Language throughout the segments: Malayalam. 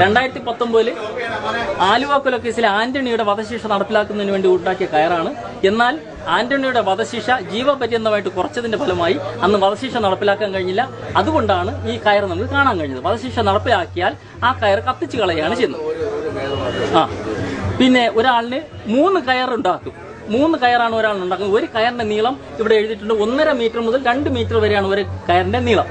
രണ്ടായിരത്തി പത്തൊമ്പതിൽ ആലുവ കൊലക്കേസിലെ ആന്റണിയുടെ വധശിക്ഷ നടപ്പിലാക്കുന്നതിന് വേണ്ടി ഉണ്ടാക്കിയ കയറാണ്. എന്നാൽ ആന്റണിയുടെ വധശിക്ഷ ജീവപര്യന്തമായിട്ട് കുറച്ചതിന്റെ ഫലമായി അന്ന് വധശിക്ഷ നടപ്പിലാക്കാൻ കഴിഞ്ഞില്ല. അതുകൊണ്ടാണ് ഈ കയർ നമുക്ക് കാണാൻ കഴിഞ്ഞത്. വധശിക്ഷ നടപ്പിലാക്കിയാൽ ആ കയർ കത്തിച്ചു കളയാണ് ചെയ്യുന്നത്. ആ. പിന്നെ ഒരാളിന് മൂന്ന് കയർ ഉണ്ടാക്കും. മൂന്ന് കയറാണ് ഒരാൾ ഉണ്ടാക്കുന്നത്. ഒരു കയറിന്റെ നീളം ഇവിടെ എഴുതിയിട്ടുണ്ട്. ഒന്നര മീറ്റർ മുതൽ രണ്ട് മീറ്റർ വരെയാണ് ഒരു കയറിന്റെ നീളം.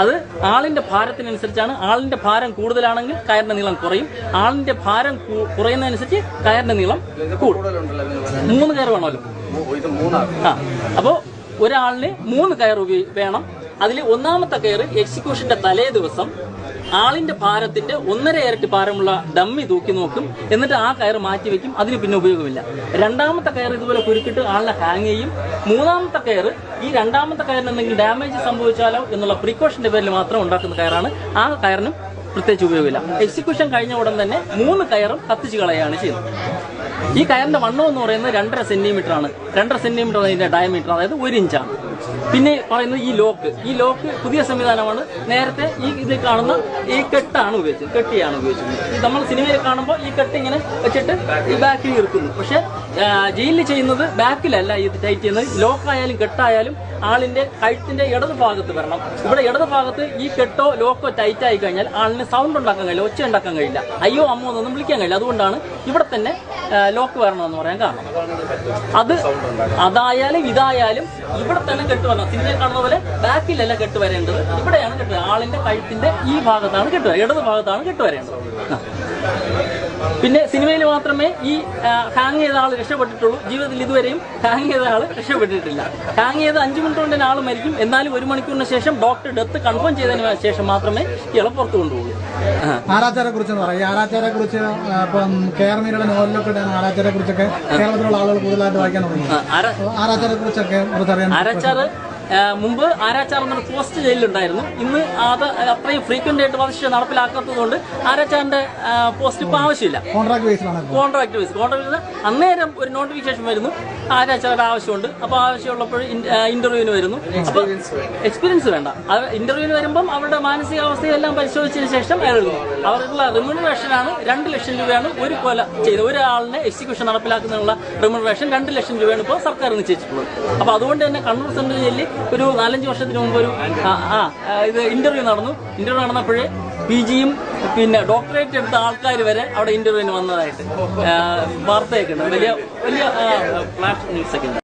അത് ആളിന്റെ ഭാരത്തിനനുസരിച്ചാണ്. ആളിന്റെ ഭാരം കൂടുതലാണെങ്കിൽ കയറിന്റെ നീളം കുറയും. ആളിന്റെ ഭാരം കുറയുന്നതനുസരിച്ച് കയറിന്റെ നീളം കൂടും. മൂന്ന് കയർ വേണമല്ലോ. ആ അപ്പോ ഒരാളിന് മൂന്ന് കയർ വേണം. അതിൽ ഒന്നാമത്തെ കയറ് എക്സിക്യൂഷന്റെ തലേ ദിവസം ആളിന്റെ ഭാരത്തിന്റെ ഒന്നര ഇരട്ടി ഭാരമുള്ള ഡമ്മി തൂക്കി നോക്കും. എന്നിട്ട് ആ കയർ മാറ്റി വെക്കും. അതിന് പിന്നെ ഉപയോഗമില്ല. രണ്ടാമത്തെ കയർ ഇതുപോലെ കുരുക്കിട്ട് ആളിനെ ഹാങ് ചെയ്യും. മൂന്നാമത്തെ കയർ ഈ രണ്ടാമത്തെ കയറിന് എന്തെങ്കിലും ഡാമേജ് സംഭവിച്ചാലോ എന്നുള്ള പ്രിക്കോഷന്റെ പേരിൽ മാത്രം ഉണ്ടാക്കുന്ന കയറാണ്. ആ കയറിനും പ്രത്യേകിച്ച് ഉപയോഗമില്ല. എക്സിക്യൂഷൻ കഴിഞ്ഞ ഉടൻ തന്നെ മൂന്ന് കയറും കത്തിച്ചു കളയാണ് ചെയ്യുന്നത്. ഈ കയറിന്റെ വണ്ണം എന്ന് പറയുന്നത് രണ്ടര സെന്റിമീറ്റർ ആണ്. രണ്ടര സെന്റിമീറ്റർ അതിന്റെ ഡയമീറ്റർ അതായത് ഒരു ഇഞ്ചാണ്. പിന്നെ പറയുന്നത് ഈ ലോക്ക്. ഈ ലോക്ക് പുതിയ സംവിധാനമാണ്. നേരത്തെ ഈ ഇത് കാണുന്ന ഈ കെട്ടാണ് ഉപയോഗിച്ചത്. കെട്ടിയാണ് ഉപയോഗിച്ചത്. നമ്മൾ സിനിമയിൽ കാണുമ്പോൾ ഈ കെട്ട് ഇങ്ങനെ വെച്ചിട്ട് ഈ ബാക്കിൽ ഇറുക്കുന്നു പക്ഷെ ജയിലിൽ ചെയ്യുന്നത് ബാക്കിലല്ല ഇത് ടൈറ്റ് ചെയ്യുന്നത്. ലോക്കായാലും കെട്ടായാലും ആളിന്റെ കഴുത്തിന്റെ ഇടത് ഭാഗത്ത് വരണം. ഇവിടെ ഇടത് ഭാഗത്ത് ഈ കെട്ടോ ലോക്കോ ടൈറ്റ് ആയി കഴിഞ്ഞാൽ ആളിന് സൗണ്ട് ഉണ്ടാക്കാൻ കഴിയില്ല ഒച്ച ഉണ്ടാക്കാൻ കഴിയില്ല. അയ്യോ അമ്മോ എന്നൊന്നും വിളിക്കാൻ കഴിയില്ല. അതുകൊണ്ടാണ് ഇവിടെ തന്നെ ലോക്ക് വരണമെന്ന് പറയാൻ കാരണം. അത് അതായാലും ഇതായാലും ഇവിടെ തന്നെ കെട്ട് വന്ന സിനിമയിൽ കാണുന്ന പോലെ ബാക്കിലല്ല കെട്ട് വരേണ്ടത് ഇവിടെയാണ് കെട്ട് ആളിന്റെ കഴുത്തിന്റെ ഈ ഭാഗത്താണ് കെട്ട്. ഇടത് ഭാഗത്താണ് കെട്ട് വരേണ്ടത്. പിന്നെ സിനിമയിൽ മാത്രമേ ഈ ഹാങ് ചെയ്ത ആൾ രക്ഷപ്പെട്ടിട്ടുള്ളൂ. ജീവിതത്തിൽ ഇതുവരെയും ഹാങ് ചെയ്ത ആൾ രക്ഷപ്പെട്ടിട്ടില്ല. ഹാങ് ചെയ്ത അഞ്ചു മിനിറ്റ് കൊണ്ട് ആൾ മരിക്കും. എന്നാലും ഒരു മണിക്കൂറിന് ശേഷം ഡോക്ടർ ഡെത്ത് കൺഫേം ചെയ്തതിന് ശേഷം മാത്രമേ ഇയാളെ പുറത്തു കൊണ്ടുപോകൂ. ആരാച്ചാരെ കുറിച്ച് ആരാച്ചാരെ കുറിച്ച് ഇപ്പം കേരളീയുടെ നോവലിലൊക്കെ ആരാച്ചാരെ കുറിച്ചൊക്കെ കേരളത്തിലുള്ള ആളുകൾ കൂടുതലായിട്ട് വായിക്കാൻ തുടങ്ങി ആരാച്ചാരെ കുറിച്ചൊക്കെ കുറച്ചറിയാൻ ആരാച്ചാറ് മുമ്പ് ആരാച്ചാർ എന്നൊരു പോസ്റ്റ് ജയിലിലുണ്ടായിരുന്നു. ഇന്ന് അത് അത്രയും ഫ്രീക്വന്റ് ആയിട്ട് വധശിക്ഷ നടപ്പിലാക്കാത്തതുകൊണ്ട് ആരാച്ചാറിന്റെ പോസ്റ്റ് ഇപ്പൊ ആവശ്യമില്ല. കോൺട്രാക്ട് ആണ് കോൺട്രാക്ട് ബേസ് കോൺട്രാക്ട് ബേസ് അന്നേരം ഒരു നോട്ടിഫിക്കേഷൻ വരുന്നു. ആരാച്ചാറുടെ ആവശ്യമുണ്ട്. അപ്പോൾ ആവശ്യമുള്ളപ്പോൾ ഇന്റർവ്യൂവിന് വരുന്നു. അപ്പൊ എക്സ്പീരിയൻസ് വേണ്ട. അത് ഇന്റർവ്യൂവിന് വരുമ്പം അവരുടെ മാനസികാവസ്ഥയെല്ലാം പരിശോധിച്ചതിന് ശേഷം എഴുതുന്നു. അവർക്കുള്ള റിമ്യൂണറേഷനാണ് രണ്ട് ലക്ഷം രൂപയാണ് ഒരു കൊല ചെയ്ത് ഒരാളിനെ എക്സിക്യൂഷൻ നടപ്പിലാക്കുന്നതിനുള്ള റിമ്യൂണറേഷൻ രണ്ട് ലക്ഷം രൂപയാണ് ഇപ്പോൾ സർക്കാർ നിശ്ചയിച്ചിട്ടുള്ളത്. അപ്പോൾ അതുകൊണ്ട് തന്നെ കണ്ണൂർ സെൻട്രൽ ജയിലിൽ ഒരു നാലഞ്ച് വർഷത്തിന് മുമ്പ് ഒരു ആ, ഇത് ഇന്റർവ്യൂ നടന്നു. ഇന്റർവ്യൂ നടന്നപ്പോഴേ പി ജിയും പിന്നെ ഡോക്ടറേറ്റ് എടുത്ത ആൾക്കാർ വരെ അവിടെ ഇന്റർവ്യൂവിന് വന്നതായിട്ട് വാർത്തയൊക്കെ ഉണ്ട് വലിയ വലിയ ഫ്ലാഷ് ന്യൂസ് ഒക്കെ ഉണ്ട്.